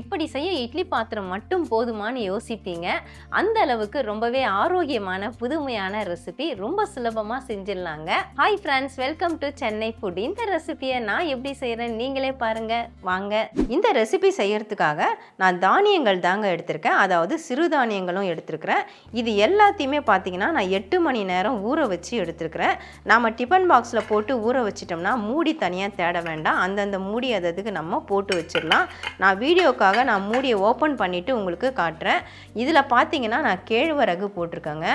இப்படி செய்ய இட்லி பாத்திரம் மட்டும் போதுமான்னு யோசிப்பீங்க. அந்த அளவுக்கு ரொம்பவே ஆரோக்கியமான புதுமையான ரெசிபி ரொம்ப சுலபமாக செஞ்சிடலாங்க. Hi friends welcome to Chennai food இந்த ரெசிபியை நான் எப்படி செய்கிறேன் நீங்களே பாருங்க. வாங்க. இந்த ரெசிபி செய்யறதுக்காக நான் தானியங்கள் தாங்க எடுத்திருக்கேன். அதாவது சிறுதானியங்களும் எடுத்திருக்கிறேன். இது எல்லாத்தையுமே பார்த்தீங்கன்னா நான் எட்டு மணி நேரம் ஊற வச்சு எடுத்திருக்கிறேன். நாம் டிஃபன் பாக்ஸில் போட்டு ஊற வச்சிட்டோம்னா மூடி தனியாக தேட வேண்டாம். அந்தந்த மூடி அததுக்கு நம்ம போட்டு வச்சிடலாம். நான் வீடியோக்காக நான் மூடியை ஓப்பன் பண்ணிவிட்டு உங்களுக்கு காட்டுறேன். இதில் பார்த்தீங்கன்னா நான் கேழ்வரகு போட்டிருக்கேங்க.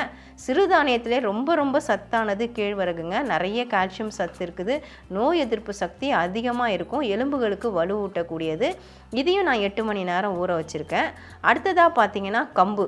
சிறுதானியத்திலே ரொம்ப ரொம்ப சத்தானது கேழ்வரகுங்க. நிறைய கால்சியம் சத்து இருக்குது. நோய் எதிர்ப்பு சக்தி அதிகமாக இருக்கும். எலும்புகளுக்கு வலுவூட்டக்கூடியது. இதையும் நான் எட்டு மணி நேரம் ஊற வச்சுருக்கேன். அடுத்ததாக பார்த்தீங்கன்னா கம்பு.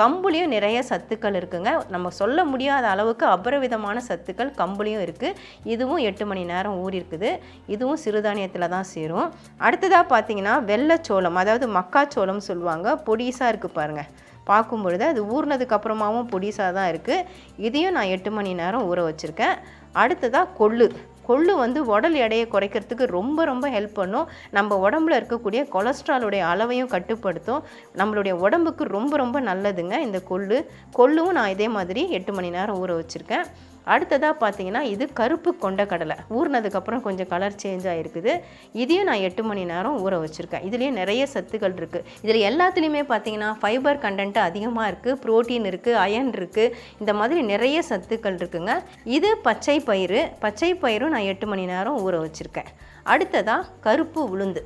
கம்புலேயும் நிறைய சத்துக்கள் இருக்குங்க. நம்ம சொல்ல முடியாத அளவுக்கு அபரவிதமான சத்துக்கள் கம்புலேயும் இருக்குது இதுவும் எட்டு மணி நேரம் ஊறிருக்குது. இதுவும் சிறுதானியத்தில் தான் சேரும். அடுத்ததாக பார்த்தீங்கன்னா வெள்ளைச்சோளம் அதாவது மக்காச்சோளம் சொல்லுவாங்க. பொடிசாக இருக்குது பாருங்கள் பார்க்கும் பொழுது அது ஊறினதுக்கு அப்புறமாவும் பொடிசாக தான் இருக்குது இதையும் நான் எட்டு மணி நேரம் ஊற வச்சுருக்கேன். அடுத்ததாக கொள்ளு. கொள்ளு வந்து உடல் எடையை குறைக்கிறதுக்கு ரொம்ப ரொம்ப ஹெல்ப் பண்ணும். நம்ம உடம்புல இருக்கக்கூடிய கொலஸ்ட்ராலுடைய அளவையும் கட்டுப்படுத்தும். நம்மளுடைய உடம்புக்கு ரொம்ப ரொம்ப நல்லதுங்க இந்த கொள்ளு. கொள்ளும் நான் இதே மாதிரி எட்டு மணி நேரம் ஊற வச்சுருக்கேன். அடுத்ததாக பார்த்தீங்கன்னா இது கருப்பு கொண்ட கடலை. ஊறினதுக்கப்புறம் கொஞ்சம் கலர் சேஞ்ச் ஆகிருக்குது இதையும் நான் எட்டு மணி நேரம் ஊற வச்சுருக்கேன். இதுலேயே நிறைய சத்துக்கள் இருக்குது இதில் எல்லாத்துலேயுமே பார்த்தீங்கன்னா ஃபைபர் கண்டென்ட் அதிகமாக இருக்குது புரோட்டீன் இருக்குது அயன் இருக்குது இந்த மாதிரி நிறைய சத்துக்கள் இருக்குங்க. இது பச்சை பயிறு. பச்சை பயிரும் நான் எட்டு மணி நேரம் ஊற வச்சுருக்கேன். அடுத்ததாக கருப்பு உளுந்து.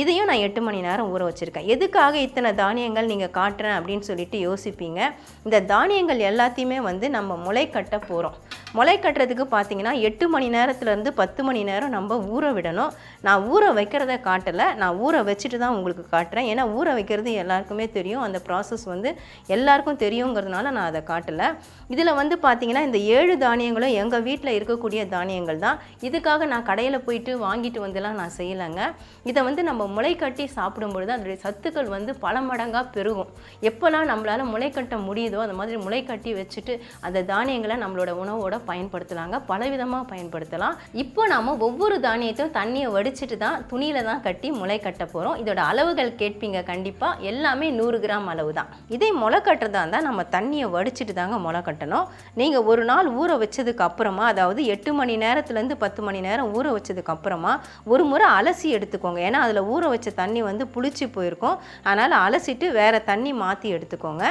இதையும் நான் எட்டு மணி நேரம் ஊற வச்சுருக்கேன். எதுக்காக இத்தனை தானியங்கள் நீங்கள் காட்டுறேன் அப்படின்னு சொல்லிட்டு யோசிப்பீங்க. இந்த தானியங்கள் எல்லாத்தையுமே வந்து நம்ம முளை கட்ட போகிறோம் முளை கட்டுறதுக்கு பார்த்தீங்கன்னா எட்டு மணி நேரத்துலேருந்து பத்து மணி நேரம் நம்ம ஊற விடணும். நான் ஊற வைக்கிறத காட்டலை நான் ஊற வச்சுட்டு தான் உங்களுக்கு காட்டுறேன். ஏன்னா ஊற வைக்கிறது எல்லாருக்குமே தெரியும். அந்த ப்ராசஸ் வந்து எல்லாருக்கும் தெரியுங்கிறதுனால நான் அதை காட்டலை. இதில் வந்து பார்த்தீங்கன்னா இந்த ஏழு தானியங்களும் எங்கள் வீட்டில் இருக்கக்கூடிய தானியங்கள் தான். இதுக்காக நான் கடையில் போயிட்டு வாங்கிட்டு வந்துலாம் நான் செய்யலைங்க. இதை வந்து நம்ம முளை கட்டி சாப்பிடும் பொழுது அதனுடைய சத்துக்கள் வந்து பல மடங்காக பெருகும். எப்போல்லாம் நம்மளால் முளை கட்ட முடியுதோ அந்த மாதிரி முளை கட்டி வச்சுட்டு அந்த தானியங்களை நம்மளோட உணவோட பயன்படுத்தலாங்க. பலவிதமாக பயன்படுத்தலாம். இப்போ நாம் ஒவ்வொரு தானியத்தையும் தண்ணியை வடிச்சிட்டு தான் துணியில் தான் கட்டி முளை கட்ட போகிறோம் இதோட அளவுகள் கேட்பீங்க கண்டிப்பாக எல்லாமே நூறு கிராம் அளவு தான். இதே முளை கட்டுறதா இருந்தால் நம்ம தண்ணியை வடிச்சிட்டு தாங்க முளை கட்டணும். நீங்கள் ஒரு நாள் ஊற வச்சதுக்கு அப்புறமா அதாவது எட்டு மணி நேரத்துலேருந்து பத்து மணி நேரம் ஊற வச்சதுக்கு அப்புறமா ஒரு முறை அலசி எடுத்துக்கோங்க. ஏன்னா அதில் ஊற வச்ச தண்ணி வந்து புளிச்சு போயிருக்கும். அதனால் அலசிட்டு வேறு தண்ணி மாற்றி எடுத்துக்கோங்க.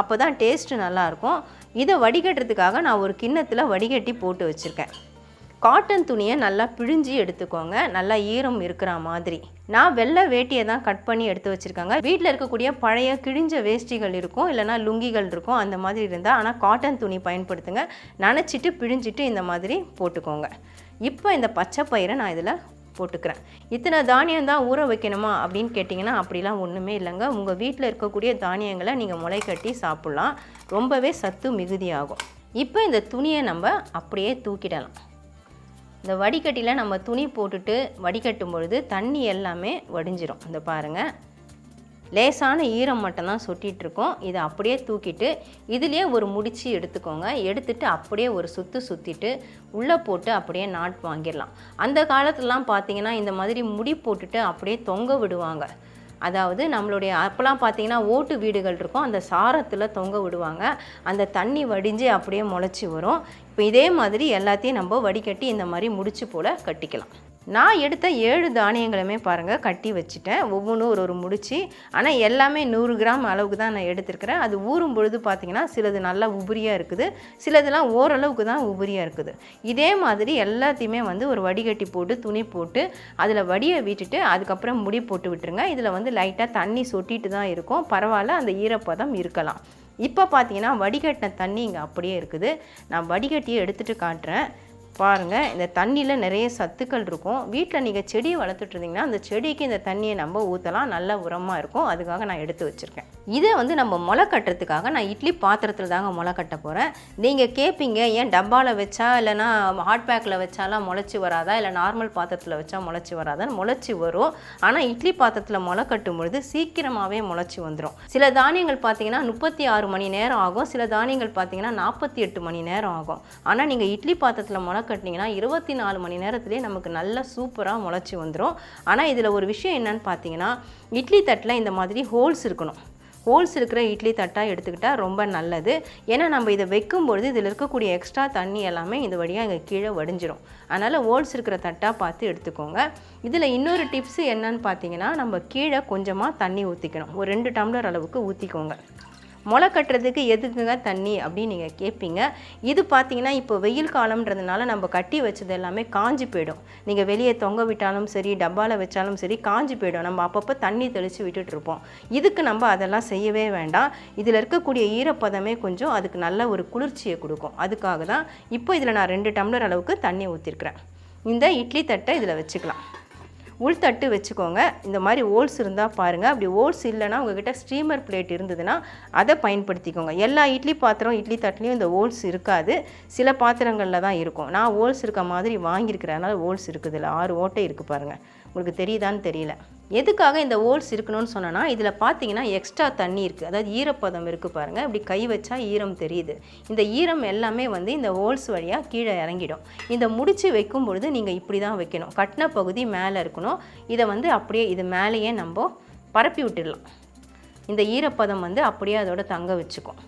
அப்போ தான் டேஸ்ட்டு நல்லாயிருக்கும். இதை வடிகட்டுறதுக்காக நான் ஒரு கிண்ணத்தில் வடிகட்டி போட்டு வச்சுருக்கேன். காட்டன் துணியை நல்லா பிழிஞ்சி எடுத்துக்கோங்க. நல்லா ஈரம் இருக்கிற மாதிரி. நான் வெள்ளை வேட்டியை தான் கட் பண்ணி எடுத்து வச்சுருக்காங்க. வீட்டில் இருக்கக்கூடிய பழைய கிழிஞ்ச வேஷ்டிகள் இருக்கும். இல்லைனா லுங்கிகள் இருக்கும். அந்த மாதிரி இருந்தால் ஆனால் காட்டன் துணி பயன்படுத்துங்க. நனைச்சிட்டு பிழிஞ்சிட்டு இந்த மாதிரி போட்டுக்கோங்க. இப்போ இந்த பச்சை பயிரை நான் இதில் போட்டுக்கிறேன். இத்தனை தானியம் தான் ஊற வைக்கணுமா அப்படின்னு கேட்டிங்கன்னா அப்படிலாம் ஒன்றுமே இல்லைங்க. உங்கள் வீட்டில் இருக்கக்கூடிய தானியங்களை நீங்கள் முளை கட்டி சாப்பிட்லாம். ரொம்பவே சத்து மிகுதியாகும். இப்போ இந்த துணியை நம்ம அப்படியே தூக்கிடலாம். இந்த வடிகட்டியில் நம்ம துணி போட்டுட்டு வடிகட்டும் பொழுது தண்ணி எல்லாமே வடிஞ்சிரும். இந்த பாருங்கள் லேசான ஈரம் மட்டும்தான் சொட்டிகிட்ருக்கோம். இதை அப்படியே தூக்கிட்டு இதுலேயே ஒரு முடிச்சு எடுத்துக்கோங்க. எடுத்துட்டு அப்படியே ஒரு சுற்று சுற்றிட்டு உள்ளே போட்டு அப்படியே நாட் வாங்கிடலாம். அந்த காலத்துலலாம் பார்த்தீங்கன்னா இந்த மாதிரி முடி போட்டுட்டு அப்படியே தொங்க விடுவாங்க. அதாவது நம்மளுடைய அப்போலாம் பார்த்தீங்கன்னா ஓட்டு வீடுகள் இருக்கும். அந்த சாரத்தில் தொங்க விடுவாங்க. அந்த தண்ணி வடிஞ்சு அப்படியே முளைச்சி வரும். இப்போ இதே மாதிரி எல்லாத்தையும் நம்ம வடிகட்டி இந்த மாதிரி முடிச்சு போல் கட்டிக்கலாம். நான் எடுத்த ஏழு தானியங்களுமே பாருங்கள் கட்டி வச்சுட்டேன். ஒவ்வொன்றும் ஒரு ஒரு முடிச்சு. ஆனால் எல்லாமே நூறு கிராம் அளவுக்கு தான் நான் எடுத்திருக்கிறேன். அது ஊறும் பொழுது பார்த்திங்கன்னா சிலது நல்லா உபரியாக இருக்குது. சிலதெல்லாம் ஓரளவுக்கு தான் உபரியாக இருக்குது. இதே மாதிரி எல்லாத்தையுமே வந்து ஒரு வடிகட்டி போட்டு துணி போட்டு அதில் வடியை விட்டுட்டு அதுக்கப்புறம் முடி போட்டு விட்டுருங்க. இதில் வந்து லைட்டாக தண்ணி சொட்டிட்டு தான் இருக்கும். பரவாயில்ல அந்த ஈரப்பதம் இருக்கலாம். இப்போ பார்த்தீங்கன்னா வடிகட்டின தண்ணி இங்கே அப்படியே இருக்குது. நான் வடிகட்டியை எடுத்துகிட்டு காட்டுறேன். பாருங்கள் இந்த தண்ணியில் நிறைய சத்துக்கள் இருக்கும். வீட்டில் நீங்கள் செடி வளர்த்துட்ருந்தீங்கன்னா அந்த செடிக்கு இந்த தண்ணியை நம்ம ஊற்றலாம் நல்ல உரமாக இருக்கும். அதுக்காக நான் எடுத்து வச்சுருக்கேன். இதை வந்து நம்ம முளை கட்டுறதுக்காக நான் இட்லி பாத்திரத்தில் தாங்க முளை கட்ட போகிறேன் நீங்கள் கேட்பீங்க ஏன் டப்பாவில் வச்சா இல்லைனா ஹாட் பேக்கில் வச்சாலாம் முளைச்சி வராதா? இல்லை நார்மல் பாத்திரத்தில் வச்சா முளைச்சி வராதான்னு? முளைச்சி வரும். ஆனால் இட்லி பாத்திரத்தில் முளை கட்டும் பொழுது சீக்கிரமாகவே முளைச்சி வந்துடும் சில தானியங்கள் பார்த்தீங்கன்னா முப்பத்தி ஆறு மணி நேரம் ஆகும். சில தானியங்கள் பார்த்தீங்கன்னா நாற்பத்தி எட்டு மணி நேரம் ஆகும். ஆனால் நீங்கள் இட்லி பாத்திரத்தில் முளை கட்டினீங்கன்னா இருபத்தி நாலு மணி நேரத்துலேயே நமக்கு நல்லா சூப்பராக முளைச்சி வந்துடும் ஆனால் இதில் ஒரு விஷயம் என்னன்னு பார்த்தீங்கன்னா இட்லி தட்டில் இந்த மாதிரி ஹோல்ஸ் இருக்கணும். ஹோல்ஸ் இருக்கிற இட்லி தட்டாக எடுத்துக்கிட்டால் ரொம்ப நல்லது. ஏன்னா நம்ம இதை வைக்கும்பொழுது இதில் இருக்கக்கூடிய எக்ஸ்ட்ரா தண்ணி எல்லாமே இந்த வழியாக இங்கே கீழே வடிஞ்சிரும். அதனால் ஹோல்ஸ் இருக்கிற தட்டாக பார்த்து எடுத்துக்கோங்க. இதில் இன்னொரு டிப்ஸு என்னன்னு பார்த்தீங்கன்னா நம்ம கீழே கொஞ்சமாக தண்ணி ஊற்றிக்கணும் ஒரு ரெண்டு டம்ளர் அளவுக்கு ஊற்றிக்கோங்க முளை கட்டுறதுக்கு எதுக்குங்க தண்ணி அப்படின்னு நீங்கள் கேட்பீங்க இது பார்த்தீங்கன்னா இப்போ வெயில் காலம்ன்றதுனால நம்ம கட்டி வச்சது எல்லாமே காஞ்சி போயிடும். நீங்கள் வெளியே தொங்க விட்டாலும் சரி டப்பாவில் வச்சாலும் சரி காஞ்சி போயிடும். நம்ம அப்பப்போ தண்ணி தெளித்து விட்டுட்ருப்போம் இதுக்கு நம்ம அதெல்லாம் செய்யவே வேண்டாம். இதில் இருக்கக்கூடிய ஈரப்பதமே கொஞ்சம் அதுக்கு நல்ல ஒரு குளிர்ச்சியை கொடுக்கும். அதுக்காக தான் இப்போ இதில் நான் ரெண்டு டம்ளர் அளவுக்கு தண்ணி ஊற்றிருக்கிறேன் இந்த இட்லி தட்டை இதில் வச்சுக்கலாம். உள்தட்டு வச்சுக்கோங்க. இந்த மாதிரி ஓல்ஸ் இருந்தால் பாருங்கள் அப்படி ஓல்ஸ் இல்லைன்னா உங்ககிட்ட ஸ்டீமர் பிளேட் இருந்ததுன்னா அதை பயன்படுத்திக்கோங்க. எல்லா இட்லி பாத்திரம் இட்லி தட்டுலேயும் இந்த ஓல்ஸ் இருக்காது. சில பாத்திரங்களில் தான் இருக்கும். நான் ஓல்ஸ் இருக்க மாதிரி வாங்கியிருக்கிறேன். அதனால் ஓல்ஸ் இருக்குது இல்லை ஆறு ஓட்டை இருக்குது பாருங்கள் உங்களுக்கு தெரியுதான்னு தெரியல. எதுக்காக இந்த ஓல்ஸ் இருக்கணும்னு சொன்னேன்னா இதில் பார்த்தீங்கன்னா எக்ஸ்ட்ரா தண்ணி இருக்குது அதாவது ஈரப்பதம் இருக்குது பாருங்கள் இப்படி கை வச்சா ஈரம் தெரியுது. இந்த ஈரம் எல்லாமே வந்து இந்த ஹோல்ஸ் வழியாக கீழே இறங்கிடும். இந்த முடிச்சு வைக்கும் பொழுது நீங்கள் இப்படி தான் வைக்கணும். கட்டின பகுதி மேலே இருக்கணும். இதை வந்து அப்படியே இது மேலேயே நம்ம பரப்பி விட்டுடலாம். இந்த ஈரப்பதம் வந்து அப்படியே அதோட தங்க வச்சுக்கும்.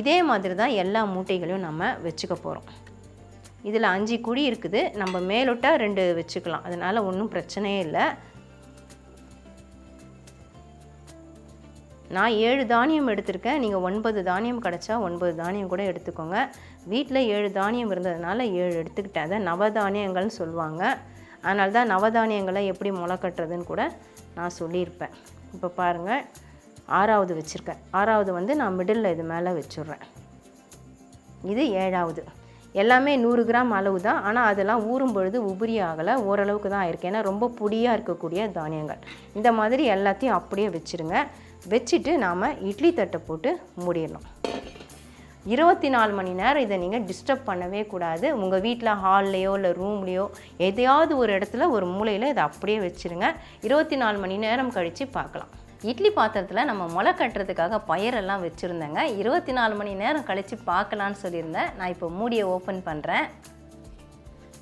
இதே மாதிரி தான் எல்லா மூட்டைகளையும் நம்ம வச்சுக்க போகிறோம் இதில் அஞ்சு குழி இருக்குது. நம்ம மேலோட்டா ரெண்டு வச்சுக்கலாம். அதனால் ஒன்றும் பிரச்சனையே இல்லை. நான் ஏழு தானியம் எடுத்திருக்கேன். நீங்கள் ஒன்பது தானியம் கிடச்சா ஒன்பது தானியம் கூட எடுத்துக்கோங்க. வீட்டில் ஏழு தானியம் இருந்ததுனால ஏழு எடுத்துக்கிட்டேன். அதை நவதானியங்கள்னு சொல்லுவாங்க. அதனால தான் நவதானியங்களை எப்படி முளை கட்டுறதுன்னு கூட நான் சொல்லியிருப்பேன். இப்போ பாருங்கள் ஆறாவது வச்சுருக்கேன். ஆறாவது வந்து நான் மிடில் இது மேலே வச்சுட்றேன். இது ஏழாவது. எல்லாமே நூறு கிராம் அளவு தான் ஆனால் அதெல்லாம் ஊறும் பொழுது உபரி ஆகலை. ஓரளவுக்கு தான் ஆயிருக்கு. ஏன்னா ரொம்ப பொடியாக இருக்கக்கூடிய தானியங்கள். இந்த மாதிரி எல்லாத்தையும் அப்படியே வச்சுருங்க. வச்சுட்டு நாம் இட்லி தட்டை போட்டு மூடிடணும். இருபத்தி நாலு மணி நேரம் இதை நீங்கள் டிஸ்டர்ப் பண்ணவே கூடாது. உங்கள் வீட்டில் ஹால்லையோ இல்லை ரூம்லேயோ எதையாவது ஒரு இடத்துல ஒரு மூலையில் இதை அப்படியே வச்சுருங்க. இருபத்தி நாலு மணி நேரம் கழித்து பார்க்கலாம். இட்லி பாத்திரத்தில் நம்ம முளை கட்டுறதுக்காக பயரெல்லாம் வச்சுருந்தேங்க. இருபத்தி நாலு மணி நேரம் கழித்து பார்க்கலான்னு சொல்லியிருந்தேன். நான் இப்போ மூடியை ஓப்பன் பண்ணுறேன்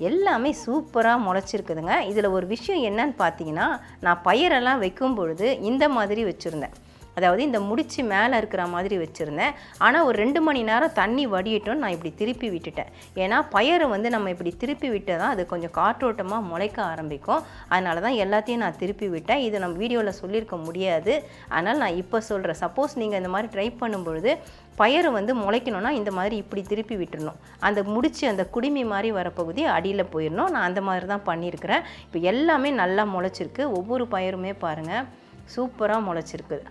எல்லாமே சூப்பராக முளைச்சிருக்குதுங்க. இதில் ஒரு விஷயம் என்னன்னு பார்த்தீங்கன்னா நான் பயிரெல்லாம் வைக்கும் பொழுது இந்த மாதிரி வச்சுருந்தேன். அதாவது இந்த முடிச்சு மேலே இருக்கிற மாதிரி வச்சுருந்தேன். ஆனால் ஒரு ரெண்டு மணி நேரம் தண்ணி வடியட்டும் நான் இப்படி திருப்பி விட்டுட்டேன். ஏன்னா பயிரை வந்து நம்ம இப்படி திருப்பி விட்டால் தான் அது கொஞ்சம் காற்றோட்டமாக முளைக்க ஆரம்பிக்கும். அதனால தான் எல்லாத்தையும் நான் திருப்பி விட்டேன். இது நம்ம வீடியோவில் சொல்லியிருக்க முடியாது. அதனால் நான் இப்போ சொல்கிறேன் சப்போஸ் நீங்கள் இந்த மாதிரி ட்ரை பண்ணும்பொழுது பயறு வந்து முளைக்கணும்னா இந்த மாதிரி இப்படி திருப்பி விட்டுறணும். அந்த முடிச்சு அந்த குடுமி மாதிரி வர பகுதி அடியில் போயிடணும் நான் அந்த மாதிரி தான் பண்ணியிருக்கிறேன். இப்போ எல்லாமே நல்லா முளைச்சிருக்கு. ஒவ்வொரு பயிருமே பாருங்கள் சூப்பராக முளைச்சிருக்குது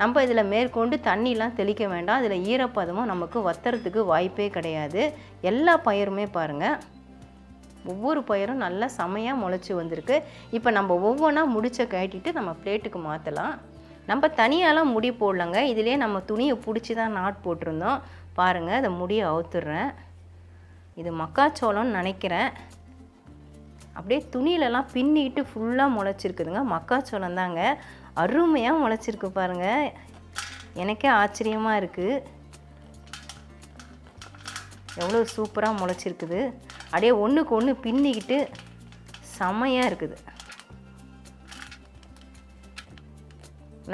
நம்ம இதில் மேற்கொண்டு தண்ணிலாம் தெளிக்க வேண்டாம். இதில் ஈரப்பதமும் நமக்கு வத்துறதுக்கு வாய்ப்பே கிடையாது. எல்லா பயிருமே பாருங்கள் ஒவ்வொரு பயிரும் நல்லா செமையாக முளைச்சி வந்திருக்கு. இப்போ நம்ம ஒவ்வொன்றா முடிச்ச கட்டிட்டு நம்ம பிளேட்டுக்கு மாற்றலாம் நம்ம தனியாலாம் முடி போடலங்க. இதிலே நம்ம துணியை பிடிச்சி தான் நாட் போட்டிருந்தோம். பாருங்கள் அதை முடியை அவுத்துடுறேன் இது மக்காச்சோளம்னு நினைக்கிறேன். அப்படியே துணியிலலாம் பின்னிக்கிட்டு ஃபுல்லாக முளைச்சிருக்குதுங்க. மக்காச்சோளம் தாங்க. அருமையாக முளைச்சிருக்கு பாருங்கள் எனக்கே ஆச்சரியமாக இருக்குது எவ்வளோ சூப்பராக முளைச்சிருக்குது. அப்படியே ஒன்றுக்கு ஒன்று பின்னிக்கிட்டு செமையாக இருக்குது.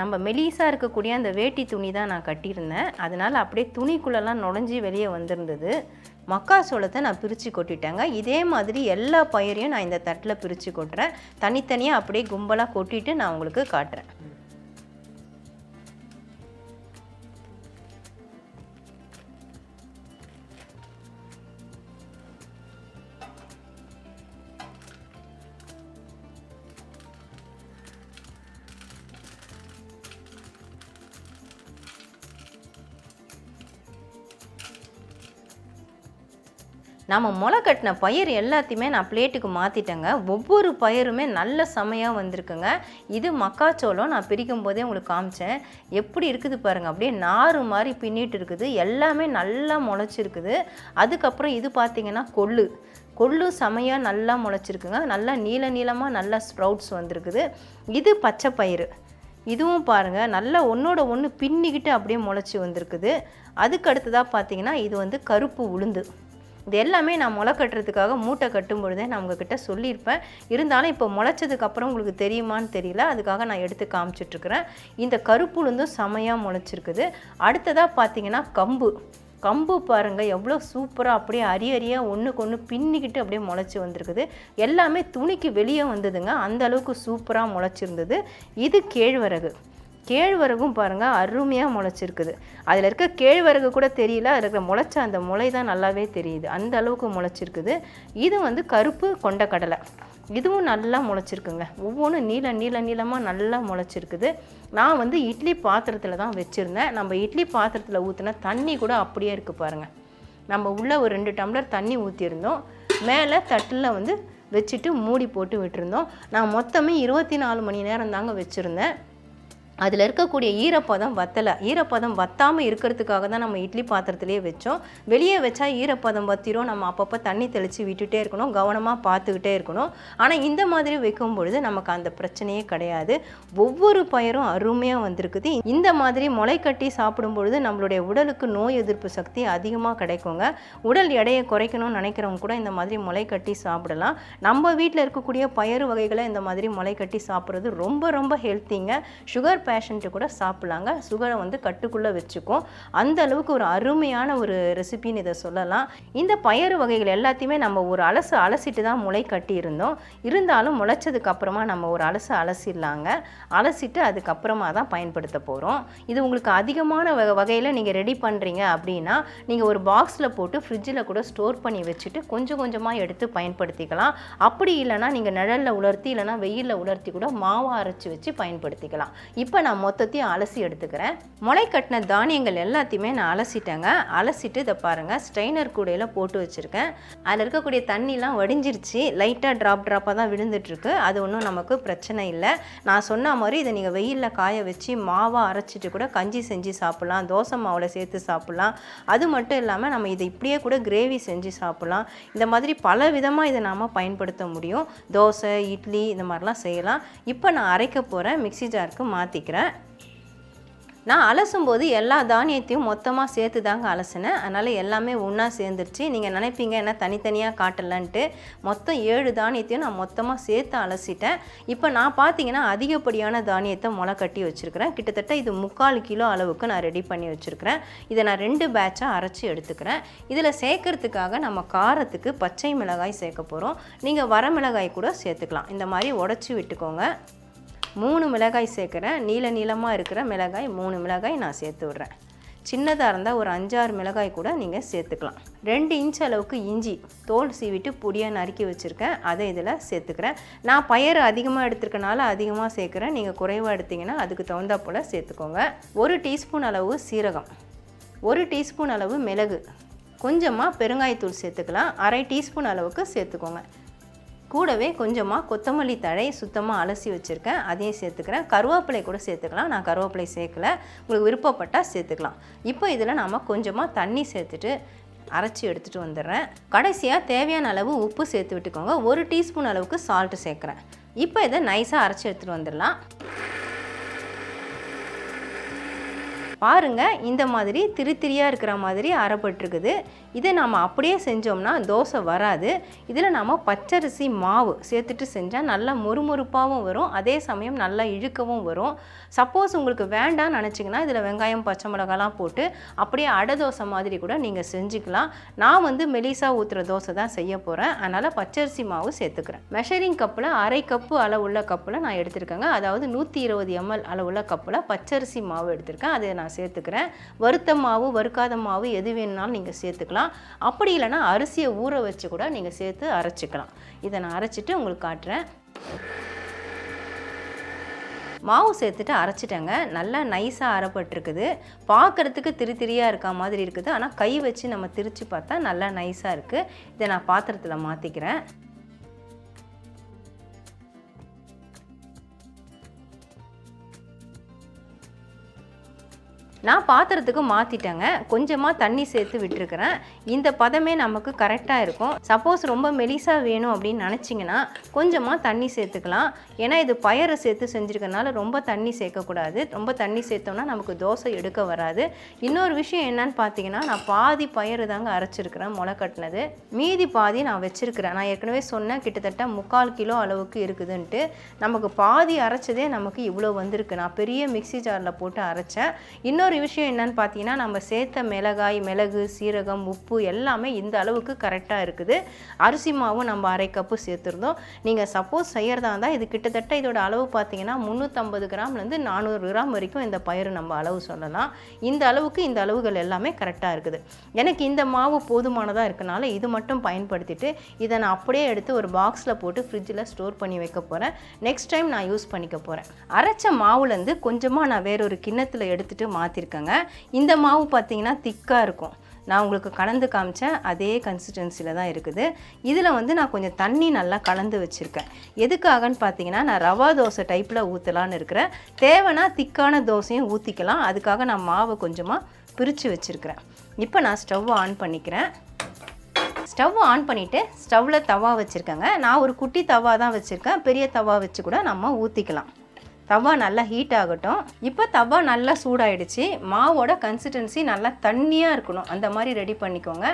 நம்ம மெலிசாக இருக்கக்கூடிய அந்த வேட்டி துணி தான் நான் கட்டியிருந்தேன். அதனால் அப்படியே துணிக்குள்ளெல்லாம் நுழைஞ்சி வெளியே வந்திருந்தது. மக்காச்சோளத்தை நான் பிரித்து கொட்டிட்டேங்க. இதே மாதிரி எல்லா பயிரையும் நான் இந்த தட்டில் பிரித்து கொட்டுறேன். தனித்தனியாக அப்படியே கும்பலாக கொட்டிட்டு நான் உங்களுக்கு காட்டுறேன். நம்ம முளை கட்டின பயிர் எல்லாத்தையுமே நான் பிளேட்டுக்கு மாற்றிட்டேங்க ஒவ்வொரு பயிருமே நல்ல செமையாக வந்திருக்குங்க. இது மக்காச்சோளம் நான் பிரிக்கும் போதே உங்களுக்கு காமிச்சேன். எப்படி இருக்குது பாருங்கள் அப்படியே நாறு மாதிரி பின்னிட்டு இருக்குது. எல்லாமே நல்லா முளைச்சிருக்குது. அதுக்கப்புறம் இது பார்த்திங்கன்னா கொள்ளு. கொள்ளு செமையாக நல்லா முளைச்சிருக்குங்க. நல்லா நீள நீளமாக நல்லா ஸ்ப்ரவுட்ஸ் வந்திருக்குது. இது பச்சை பயிறு. இதுவும் பாருங்கள் நல்லா ஒன்றோட ஒன்று பின்னிக்கிட்டு அப்படியே முளைச்சி வந்திருக்குது. அதுக்கு அடுத்ததாக பார்த்தீங்கன்னா இது வந்து கருப்பு உளுந்து. இது எல்லாமே நான் முளை கட்டுறதுக்காக மூட்டை கட்டும் பொழுதே நான் உங்ககிட்ட சொல்லியிருப்பேன். இருந்தாலும் இப்போ முளைச்சதுக்கப்புறம் உங்களுக்கு தெரியுமான்னு தெரியல. அதுக்காக நான் எடுத்து காமிச்சிட்ருக்கிறேன். இந்த கருப்புளுந்தும் செமையாக முளைச்சிருக்குது. அடுத்ததாக பார்த்தீங்கன்னா கம்பு. கம்பு பாருங்கள் எவ்வளோ சூப்பராக அப்படியே அரிய அரியாக ஒன்றுக்கு ஒன்று பின்னிக்கிட்டு அப்படியே முளைச்சி வந்திருக்குது. எல்லாமே துணிக்கு வெளியே வந்ததுங்க. அந்த அளவுக்கு சூப்பராக முளைச்சிருந்தது. இது கேழ்வரகு. கேழ்வரகும் பாருங்கள் அருமையாக முளைச்சிருக்குது. அதில் இருக்க கேழ்வரகு கூட தெரியல அதில் இருக்கிற முளைச்ச அந்த முளை தான் நல்லாவே தெரியுது. அந்த அளவுக்கு முளைச்சிருக்குது. இது வந்து கருப்பு கொண்ட கடலை. இதுவும் நல்லா முளைச்சிருக்குங்க. ஒவ்வொன்றும் நீள நீள நீளமாக நல்லா முளைச்சிருக்குது. நான் வந்து இட்லி பாத்திரத்தில் தான் வச்சுருந்தேன். நம்ம இட்லி பாத்திரத்தில் ஊற்றின தண்ணி கூட அப்படியே இருக்குது பாருங்கள் நம்ம உள்ளே ஒரு ரெண்டு டம்ளர் தண்ணி ஊற்றியிருந்தோம் மேலே தட்டில் வந்து வச்சுட்டு மூடி போட்டு விட்டுருந்தோம். நான் மொத்தமே இருபத்தி நாலு மணி நேரம் தாங்க வச்சுருந்தேன். அதில் இருக்கக்கூடிய ஈரப்பதம் வத்தலை. ஈரப்பதம் வத்தாமல் இருக்கிறதுக்காக தான் நம்ம இட்லி பாத்திரத்துலேயே வச்சோம். வெளியே வச்சா ஈரப்பதம் வத்திரும். நம்ம அப்பப்போ தண்ணி தெளித்து விட்டுட்டே இருக்கணும். கவனமாக பார்த்துக்கிட்டே இருக்கணும். ஆனால் இந்த மாதிரி வைக்கும் பொழுது நமக்கு அந்த பிரச்சனையே கிடையாது. ஒவ்வொரு பயிரும் அருமையாக வந்திருக்குது. இந்த மாதிரி முளை கட்டி சாப்பிடும் பொழுது நம்மளுடைய உடலுக்கு நோய் எதிர்ப்பு சக்தி அதிகமாக கிடைக்குங்க. உடல் எடையை குறைக்கணும்னு நினைக்கிறவங்க கூட இந்த மாதிரி முளை கட்டி சாப்பிடலாம். நம்ம வீட்டில் இருக்கக்கூடிய பயறு வகைகளை இந்த மாதிரி முளை கட்டி சாப்பிட்றது ரொம்ப ரொம்ப ஹெல்த்திங்க சுகர் பேஷண்ட்டு கூட சாப்பிட்லாங்க. சுகரை வந்து கட்டுக்குள்ளே வச்சுக்கும். அந்த அளவுக்கு ஒரு அருமையான ஒரு ரெசிபின்னு இதை சொல்லலாம். இந்த பயறு வகைகள் எல்லாத்தையுமே நம்ம ஒரு அலசு அலசிட்டு தான் முளை கட்டியிருந்தோம். இருந்தாலும் முளைச்சதுக்கு அப்புறமா நம்ம ஒரு அலசு அலசிடலாங்க. அலசிட்டு அதுக்கப்புறமா தான் பயன்படுத்த போகிறோம் இது உங்களுக்கு அதிகமான வ வகையில் நீங்கள் ரெடி பண்ணுறீங்க அப்படின்னா நீங்கள் ஒரு பாக்ஸில் போட்டு ஃப்ரிட்ஜில் கூட ஸ்டோர் பண்ணி வச்சுட்டு கொஞ்சம் கொஞ்சமாக எடுத்து பயன்படுத்திக்கலாம். அப்படி இல்லைனா நீங்கள் நிழலில் உலர்த்தி இல்லைனா வெயிலில் உலர்த்தி கூட மாவு அரைச்சி வச்சு பயன்படுத்திக்கலாம். இப்போ நான் மொத்தத்தையும் அலசி எடுத்துக்கிறேன். முளை கட்டின தானியங்கள் எல்லாத்தையுமே நான் அலசிட்டேங்க. அலசிட்டு இதை பாருங்கள் ஸ்ட்ரைனர் கூடையில் போட்டு வச்சுருக்கேன். அதில் இருக்கக்கூடிய தண்ணிலாம் வடிஞ்சிருச்சு. லைட்டாக ட்ராப் ட்ராப்பாக தான் விழுந்துட்டுருக்கு. அது ஒன்றும் நமக்கு பிரச்சனை இல்லை. நான் சொன்ன மாதிரி இதை நீங்கள் வெயிலில் காய வச்சு மாவாக அரைச்சிட்டு கூட கஞ்சி செஞ்சு சாப்பிட்லாம். தோசை மாவில் சேர்த்து சாப்பிட்லாம். அது மட்டும் இல்லாமல் நம்ம இதை இப்படியே கூட கிரேவி செஞ்சு சாப்பிட்லாம். இந்த மாதிரி பல விதமாக இதை நாம் பயன்படுத்த முடியும். தோசை இட்லி இந்த மாதிரிலாம் செய்யலாம். இப்போ நான் அரைக்க போகிறேன் மிக்ஸி ஜாருக்கு மாற்றிக்கிறேன் நான் அலசும் போது எல்லா தானியத்தையும் மொத்தமாக சேர்த்து தாங்க அலசினேன். அதனால் எல்லாமே ஒன்றா சேர்ந்துருச்சு. நீங்கள் நினைப்பீங்க என்ன தனித்தனியாக காட்டலன்ட்டு. மொத்தம் ஏழு தானியத்தையும் நான் மொத்தமாக சேர்த்து அலசிட்டேன். இப்போ நான் பார்த்தீங்கன்னா அதிகப்படியான தானியத்தை முளை கட்டி வச்சுருக்கிறேன். கிட்டத்தட்ட இது முக்கால் கிலோ அளவுக்கு நான் ரெடி பண்ணி வச்சுருக்கிறேன். இதை நான் ரெண்டு பேட்சாக அரைச்சி எடுத்துக்கிறேன். இதில் சேர்க்கறதுக்காக நம்ம காரத்துக்கு பச்சை மிளகாய் சேர்க்க போகிறோம் நீங்கள் வரமிளகாய் கூட சேர்த்துக்கலாம். இந்த மாதிரி உடச்சி விட்டுக்கோங்க. மூணு மிளகாய் சேர்க்குறேன் நீல நீளமாக இருக்கிற மிளகாய் மூணு மிளகாய் நான் சேர்த்து விட்றேன். சின்னதாக இருந்தால் ஒரு அஞ்சாறு மிளகாய் கூட நீங்கள் சேர்த்துக்கலாம். ரெண்டு இன்ச் அளவுக்கு இஞ்சி தோல் சீவிட்டு பொடியாக நறுக்கி வச்சுருக்கேன். அதை இதில் சேர்த்துக்கிறேன். நான் பயறு அதிகமாக எடுத்துருக்கனால அதிகமாக சேர்க்குறேன். நீங்கள் குறைவாக எடுத்திங்கன்னா அதுக்கு தகுந்தா போல் சேர்த்துக்கோங்க. ஒரு டீஸ்பூன் அளவு சீரகம் ஒரு டீஸ்பூன் அளவு மிளகு கொஞ்சமாக பெருங்காயத்தூள் சேர்த்துக்கலாம். அரை டீஸ்பூன் அளவுக்கு சேர்த்துக்கோங்க. கூடவே கொஞ்சமாக கொத்தமல்லி தழை சுத்தமாக அலசி வச்சுருக்கேன். அதையும் சேர்த்துக்கிறேன். கருவேப்பிலை கூட சேர்த்துக்கலாம். நான் கருவேப்பிலை சேர்க்கல. உங்களுக்கு விருப்பப்பட்டால் சேர்த்துக்கலாம். இப்போ இதில் நாம் கொஞ்சமாக தண்ணி சேர்த்துட்டு அரைச்சி எடுத்துகிட்டு வந்துடுறேன். கடைசியாக தேவையான அளவு உப்பு சேர்த்து விட்டுக்கோங்க. ஒரு டீஸ்பூன் அளவுக்கு சால்ட்டு சேர்க்குறேன். இப்போ இதை நைஸாக அரைச்சி எடுத்துகிட்டு வந்துடலாம். பாருங்கள் இந்த மாதிரி திரி திரியாக இருக்கிற மாதிரி அரைப்பட்டிருக்குது. இதை நாம் அப்படியே செஞ்சோம்னா தோசை வராது. இதில் நாம் பச்சரிசி மாவு சேர்த்துட்டு செஞ்சால் நல்லா மொறுமொறுப்பாகவும் வரும். அதே சமயம் நல்லா இழுக்கவும் வரும். சப்போஸ் உங்களுக்கு வேண்டாம்னு நினச்சிங்கன்னா இதில் வெங்காயம் பச்சை மிளகாலாம் போட்டு அப்படியே அடை தோசை மாதிரி கூட நீங்கள் செஞ்சுக்கலாம். நான் வந்து மெலிசா ஊற்றுற தோசை தான் செய்ய போகிறேன் அதனால் பச்சரிசி மாவு சேர்த்துக்கிறேன். மெஷரிங் கப்பில் அரை கப்பு அளவுள்ள கப்பில் நான் எடுத்திருக்கேங்க. அதாவது நூற்றி இருபது எம்எல் அளவுள்ள கப்பில் பச்சரிசி மாவு எடுத்திருக்கேன். அதை நான் சேர்த்துக்கிறேன். வறுத்த மாவு வறுக்காத மாவு எது வேணுனாலும் நீங்கள் சேர்த்துக்கலாம். அப்படி இல்லைன்னா அரிசியை ஊற வச்சு கூட நீங்கள் சேர்த்து அரைச்சிக்கலாம். இதை நான் அரைச்சிட்டு உங்களுக்கு காட்டுறேன். மாவு சேர்த்துட்டு அரைச்சிட்டேங்க. நல்லா நைஸாக அரைப்பட்டிருக்குது. பார்க்குறதுக்கு திரு திரியாக இருக்க மாதிரி இருக்குது. ஆனால் கை வச்சு நம்ம திரிச்சு பார்த்தா நல்லா நைஸாக இருக்குது இதை நான் பாத்திரத்தில் மாற்றிக்கிறேன் நான் பாத்திரத்துக்கு மாற்றிட்டேங்க கொஞ்சமாக தண்ணி சேர்த்து விட்டுருக்குறேன். இந்த பதமே நமக்கு கரெக்டாக இருக்கும். சப்போஸ் ரொம்ப மெலிசாக வேணும் அப்படின்னு நினச்சிங்கன்னா கொஞ்சமாக தண்ணி சேர்த்துக்கலாம். ஏன்னா இது பயரை சேர்த்து செஞ்சுருக்கனால ரொம்ப தண்ணி சேர்க்கக்கூடாது. ரொம்ப தண்ணி சேர்த்தோம்னா நமக்கு தோசை எடுக்க வராது. இன்னொரு விஷயம் என்னன்னு பார்த்தீங்கன்னா நான் பாதி பயறு தாங்க அரைச்சிருக்கிறேன் முளை கட்டினது. மீதி பாதி நான் வச்சுருக்கிறேன். நான் ஏற்கனவே சொன்னேன் கிட்டத்தட்ட முக்கால் கிலோ அளவுக்கு இருக்குதுன்ட்டு. நமக்கு பாதி அரைச்சதே நமக்கு இவ்வளோ வந்திருக்கு. நான் பெரிய மிக்ஸி ஜாரில் போட்டு அரைச்சேன். இன்னொரு விஷயம் என்னன்னு பார்த்தீங்கன்னா நம்ம சேர்த்த மிளகாய் மிளகு சீரகம் உப்பு எல்லாமே இந்த அளவுக்கு கரெக்டாக இருக்குது. அரிசி மாவும் நம்ம அரை கப்பு சேர்த்துருந்தோம். நீங்கள் சப்போஸ் செய்கிறதா இருந்தால் இது கிட்டத்தட்ட இதோட அளவு பார்த்தீங்கன்னா முந்நூற்றம்பது கிராம்லேருந்து நானூறு கிராம் வரைக்கும் இந்த பயிர் நம்ம அளவு சொல்லலாம். இந்த அளவுக்கு இந்த அளவுகள் எல்லாமே கரெக்டாக இருக்குது. எனக்கு இந்த மாவு போதுமானதாக இருக்கனால இது மட்டும் பயன்படுத்திட்டு இதை நான் அப்படியே எடுத்து ஒரு பாக்ஸில் போட்டு ஃப்ரிட்ஜில் ஸ்டோர் பண்ணி வைக்க போகிறேன் நெக்ஸ்ட் டைம் நான் யூஸ் பண்ணிக்க போகிறேன் அரைச்ச மாவுலேருந்து கொஞ்சமாக நான் வேறொரு கிண்ணத்தில் எடுத்துகிட்டு மாற்றிருக்கேங்க இந்த மாவு பார்த்தீங்கன்னா திக்காக இருக்கும். நான் உங்களுக்கு கலந்து காமிச்சேன். அதே கன்சிஸ்டன்சியில் தான் இருக்குது. இதில் வந்து நான் கொஞ்சம் தண்ணி நல்லா கலந்து வச்சுருக்கேன். எதுக்காகன்னு பார்த்தீங்கன்னா நான் ரவா தோசை டைப்பில் ஊற்றலான்னு இருக்கிறேன். தேவைன்னா திக்கான தோசையும் ஊற்றிக்கலாம் அதுக்காக நான் மாவை கொஞ்சமாக பிரித்து வச்சுருக்கிறேன். இப்போ நான் ஸ்டவ் ஆன் பண்ணிக்கிறேன். ஸ்டவ் ஆன் பண்ணிவிட்டு ஸ்டவ்வில் தவா வச்சுருக்கேங்க. நான் ஒரு குட்டி தவா தான் வச்சுருக்கேன். பெரிய தவா வச்சு கூட நம்ம ஊற்றிக்கலாம் தவா நல்லா ஹீட் ஆகட்டும். இப்போ தவா நல்லா சூடாயிடுச்சு. மாவோட கன்சிஸ்டன்சி நல்லா தண்ணியாக இருக்கணும். அந்த மாதிரி ரெடி பண்ணிக்கோங்க.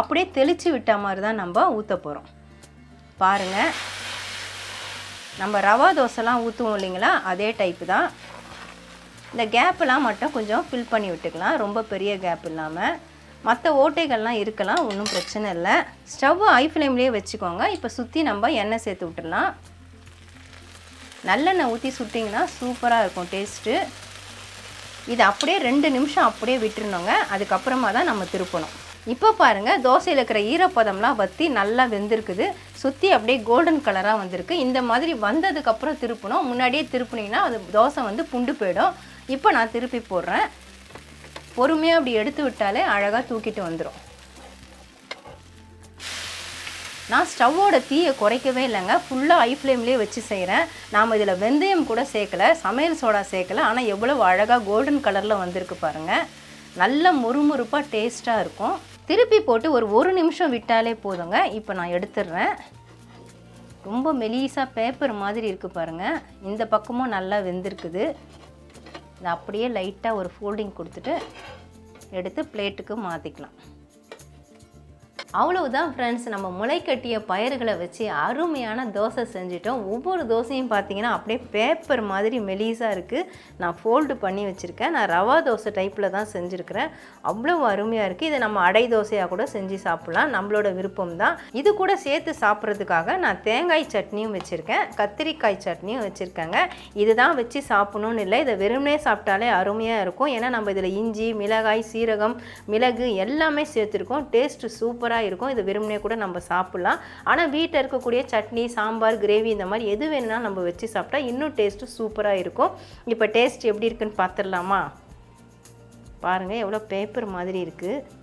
அப்படியே தெளித்து விட்ட மாதிரி தான் நம்ம ஊற்ற போகிறோம் பாருங்கள் நம்ம ரவா தோசைலாம் ஊற்றுவோம் இல்லைங்களா? அதே டைப்பு தான். இந்த கேப்பெல்லாம் மட்டும் கொஞ்சம் ஃபில் பண்ணி விட்டுக்கலாம். ரொம்ப பெரிய கேப் இல்லாமல் மற்ற ஓட்டைகள்லாம் இருக்கலாம். ஒன்றும் பிரச்சனை இல்லை. ஸ்டவ் ஹை ஃப்ளேம்லேயே வச்சுக்கோங்க. இப்போ சுற்றி நம்ம எண்ணெய் சேர்த்து விட்டுடலாம். நல்லெண்ணெய் ஊற்றி சுட்டிங்கன்னா சூப்பராக இருக்கும் டேஸ்ட்டு. இது அப்படியே ரெண்டு நிமிஷம் அப்படியே விட்டுருணுங்க அதுக்கப்புறமா தான் நம்ம திருப்பணும். இப்போ பாருங்கள் தோசையில் இருக்கிற ஈரப்பதம்லாம் வற்றி நல்லா வெந்திருக்குது. சுற்றி அப்படியே கோல்டன் கலராக வந்திருக்கு. இந்த மாதிரி வந்ததுக்கப்புறம் திருப்பணும். முன்னாடியே திருப்புனீங்கன்னா அது தோசை வந்து புண்டு போயிடும். இப்போ நான் திருப்பி போடுறேன். பொறுமையாக அப்படி எடுத்து விட்டாலே அழகாக தூக்கிட்டு வந்துடும் நான் ஸ்டவ்வோட தீயை குறைக்கவே இல்லைங்க. ஃபுல்லாக ஐ ஃப்ளேம்லேயே வச்சு செய்கிறேன் நாம் இதில் வெந்தயம் கூட சேர்க்கல சமையல் சோடா சேர்க்கல. ஆனால் எவ்வளோ அழகாக கோல்டன் கலரில் வந்திருக்கு பாருங்கள் நல்ல முறுமுறுப்பாக டேஸ்ட்டாக இருக்கும். திருப்பி போட்டு ஒரு ஒரு நிமிஷம் விட்டாலே போதுங்க. இப்போ நான் எடுத்துடுறேன். ரொம்ப மெலீஸாக பேப்பர் மாதிரி இருக்குது பாருங்கள் இந்த பக்கமும் நல்லா வெந்திருக்குது. இதை அப்படியே லைட்டாக ஒரு ஃபோல்டிங் கொடுத்துட்டு எடுத்து பிளேட்டுக்கு மாற்றிக்கலாம் அவ்வளவுதான் ஃப்ரெண்ட்ஸ் நம்ம முளைக்கட்டிய பயிர்களை வச்சு அருமையான தோசை செஞ்சிட்டோம். ஒவ்வொரு தோசையும் பார்த்தீங்கன்னா அப்படியே பேப்பர் மாதிரி மெலீஸாக இருக்குது நான் ஃபோல்டு பண்ணி வச்சுருக்கேன். நான் ரவா தோசை டைப்பில் தான் செஞ்சுருக்கிறேன். அவ்வளோ அருமையாக இருக்குது இதை நம்ம அடை தோசையாக கூட செஞ்சு சாப்பிட்லாம். நம்மளோட விருப்பம் தான் இது கூட சேர்த்து சாப்பிட்றதுக்காக நான் தேங்காய் சட்னியும் வச்சுருக்கேன். கத்திரிக்காய் சட்னியும் வச்சுருக்கேங்க. இதுதான் வச்சு சாப்பிடணும்னு இல்லை. இதை வெறுமனே சாப்பிட்டாலே அருமையாக இருக்கும். ஏன்னா நம்ம இதில் இஞ்சி மிளகாய் சீரகம் மிளகு எல்லாமே சேர்த்துருக்கோம். டேஸ்ட்டு சூப்பராக இருக்கும். இது வெறுமனே கூட நம்ம சாப்பிட்லாம். ஆனால் வீட்டில் இருக்கக்கூடிய சட்னி சாம்பார் கிரேவி இந்த மாதிரி எது வேணும்னா நம்ம வச்சு சாப்பிட்டா இன்னும் டேஸ்ட்டு சூப்பராக இருக்கும். இப்போ டேஸ்ட் எப்படி இருக்குன்னு பார்த்துடலாமா பாருங்கள் எவ்வளோ பேப்பர் மாதிரி இருக்குது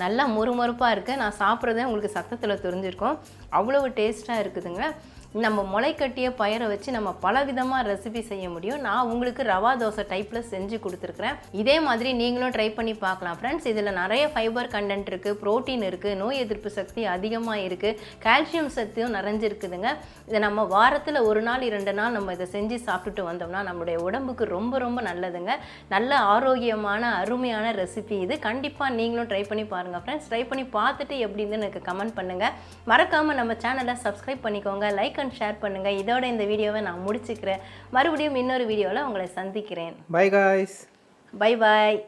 நல்லா முறுமுறுப்பாக இருக்குது நான் சாப்பிட்றதே உங்களுக்கு சத்தத்தில் தெரிஞ்சிருக்கும். அவ்வளவு டேஸ்ட்டாக இருக்குதுங்க. நம்ம முளைக்கட்டிய பயிரை வச்சு நம்ம பலவிதமாக ரெசிபி செய்ய முடியும். நான் உங்களுக்கு ரவா தோசை டைப்பில் செஞ்சு கொடுத்துருக்குறேன். இதே மாதிரி நீங்களும் ட்ரை பண்ணி பார்க்கலாம் ஃப்ரெண்ட்ஸ் இதில் நிறைய ஃபைபர் கண்டென்ட் இருக்குது ப்ரோட்டீன் இருக்குது நோய் எதிர்ப்பு சக்தி அதிகமாக இருக்குது கால்சியம் சக்தியும் நிறைஞ்சிருக்குதுங்க. இதை நம்ம வாரத்தில் ஒரு நாள் இரண்டு நாள் நம்ம இதை செஞ்சு சாப்பிட்டுட்டு வந்தோம்னா நம்மளுடைய உடம்புக்கு ரொம்ப ரொம்ப நல்லதுங்க. நல்ல ஆரோக்கியமான அருமையான ரெசிபி இது. கண்டிப்பாக நீங்களும் ட்ரை பண்ணி பாருங்கள் ஃப்ரெண்ட்ஸ் ட்ரை பண்ணி பார்த்துட்டு எப்படின்னு எனக்கு கமெண்ட் பண்ணுங்கள் மறக்காமல் நம்ம சேனலை சப்ஸ்கிரைப் பண்ணிக்கோங்க. லைக் அண்ட் ஷேர் பண்ணுங்கள் இதோட இந்த வீடியோவை நான் முடிச்சுக்கிறேன். மறுபடியும் இன்னொரு வீடியோவில் உங்களை சந்திக்கிறேன். Bye guys. Bye bye